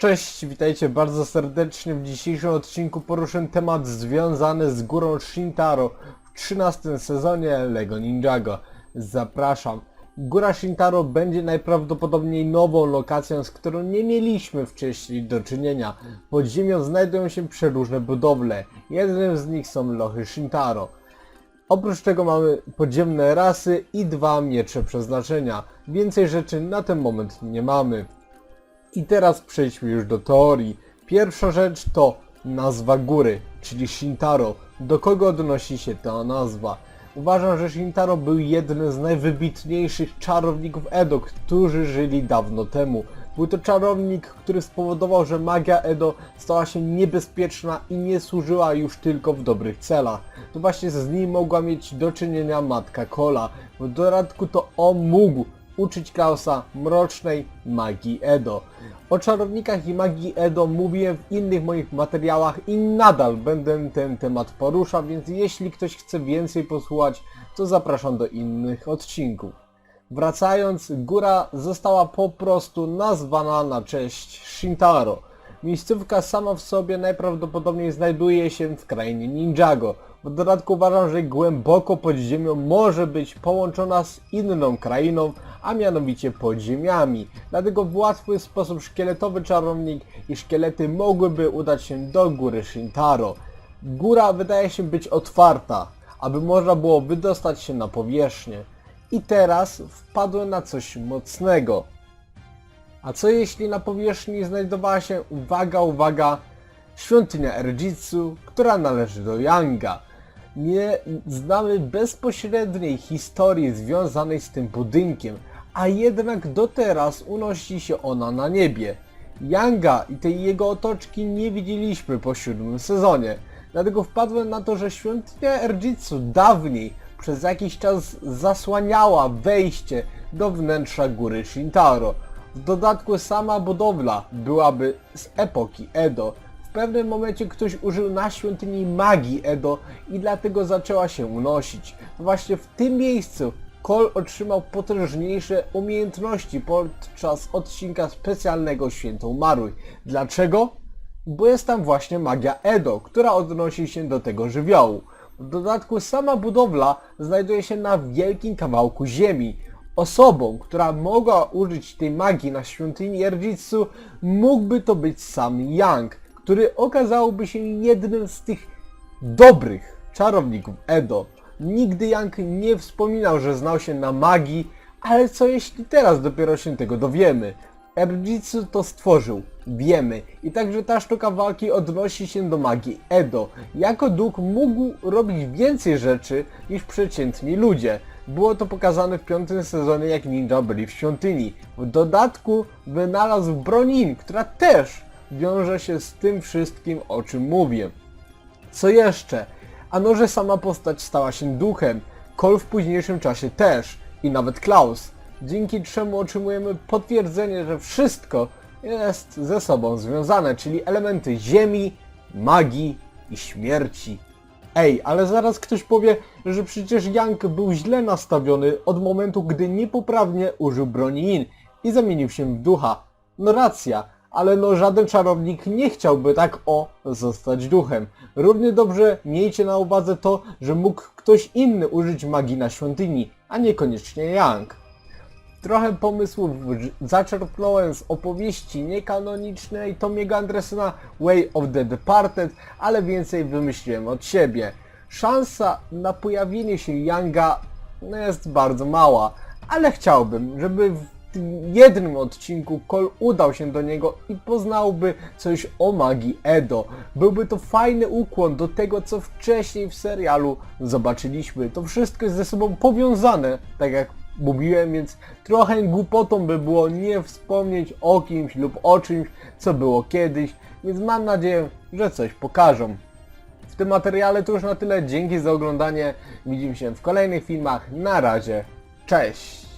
Cześć, witajcie bardzo serdecznie. W dzisiejszym odcinku poruszę temat związany z górą Shintaro w 13 sezonie LEGO Ninjago. Zapraszam. Góra Shintaro będzie najprawdopodobniej nową lokacją, z którą nie mieliśmy wcześniej do czynienia. Pod ziemią znajdują się przeróżne budowle. Jednym z nich są lochy Shintaro. Oprócz tego mamy podziemne rasy i dwa miecze przeznaczenia. Więcej rzeczy na ten moment nie mamy. I teraz przejdźmy już do teorii. Pierwsza rzecz to nazwa góry, czyli Shintaro. Do kogo odnosi się ta nazwa? Uważam, że Shintaro był jednym z najwybitniejszych czarowników Edo, którzy żyli dawno temu. Był to czarownik, który spowodował, że magia Edo stała się niebezpieczna i nie służyła już tylko w dobrych celach. To właśnie z nim mogła mieć do czynienia matka Kola. W dodatku to on mógł uczyć Klausa mrocznej magii Edo. O czarownikach i magii Edo mówiłem w innych moich materiałach i nadal będę ten temat poruszał, więc jeśli ktoś chce więcej posłuchać, to zapraszam do innych odcinków. Wracając, góra została po prostu nazwana na cześć Shintaro. Miejscówka sama w sobie najprawdopodobniej znajduje się w krainie Ninjago. W dodatku uważam, że głęboko pod ziemią może być połączona z inną krainą, a mianowicie podziemiami. Dlatego w łatwy sposób szkieletowy czarownik i szkielety mogłyby udać się do góry Shintaro. Góra wydaje się być otwarta, aby można było wydostać się na powierzchnię. I teraz wpadłem na coś mocnego. A co jeśli na powierzchni znajdowała się, uwaga, uwaga, świątynia Erjitsu, która należy do Yanga. Nie znamy bezpośredniej historii związanej z tym budynkiem, a jednak do teraz unosi się ona na niebie. Yanga i tej jego otoczki nie widzieliśmy po siódmym sezonie. Dlatego wpadłem na to, że świątynia Erjitsu dawniej przez jakiś czas zasłaniała wejście do wnętrza góry Shintaro. W dodatku sama budowla byłaby z epoki Edo. W pewnym momencie ktoś użył na świątyni magii Edo i dlatego zaczęła się unosić. Właśnie w tym miejscu Cole otrzymał potężniejsze umiejętności podczas odcinka specjalnego Święto Umarłych. Dlaczego? Bo jest tam właśnie magia Edo, która odnosi się do tego żywiołu. W dodatku sama budowla znajduje się na wielkim kawałku ziemi. Osobą, która mogła użyć tej magii na świątyni Erjitsu mógłby to być sam Yang, który okazałby się jednym z tych dobrych czarowników Edo. Nigdy Yang nie wspominał, że znał się na magii, ale co jeśli teraz dopiero się tego dowiemy? Erjitsu to stworzył, wiemy. I także ta sztuka walki odnosi się do magii Edo. Jako duch mógł robić więcej rzeczy niż przeciętni ludzie. Było to pokazane w piątym sezonie jak ninja byli w świątyni. W dodatku wynalazł bronin, która też wiąże się z tym wszystkim o czym mówię. Co jeszcze? Ano, że sama postać stała się duchem, Cole w późniejszym czasie też i nawet Klaus, dzięki czemu otrzymujemy potwierdzenie, że wszystko jest ze sobą związane, czyli elementy ziemi, magii i śmierci. Ej, ale zaraz ktoś powie, że przecież Yang był źle nastawiony od momentu, gdy niepoprawnie użył broni In i zamienił się w ducha. No racja, ale no żaden czarownik nie chciałby tak o zostać duchem. Równie dobrze miejcie na uwadze to, że mógł ktoś inny użyć magii na świątyni, a niekoniecznie Yang. Trochę pomysłów zaczerpnąłem z opowieści niekanonicznej Tomiego Andresena Way of the Departed, ale więcej wymyśliłem od siebie. Szansa na pojawienie się Yanga no, jest bardzo mała, ale chciałbym, żeby jednym odcinku Cole udał się do niego i poznałby coś o magii Edo. Byłby to fajny ukłon do tego, co wcześniej w serialu zobaczyliśmy. To wszystko jest ze sobą powiązane, tak jak mówiłem, więc trochę głupotą by było nie wspomnieć o kimś lub o czymś, co było kiedyś, więc mam nadzieję, że coś pokażą. W tym materiale to już na tyle. Dzięki za oglądanie. Widzimy się w kolejnych filmach. Na razie. Cześć!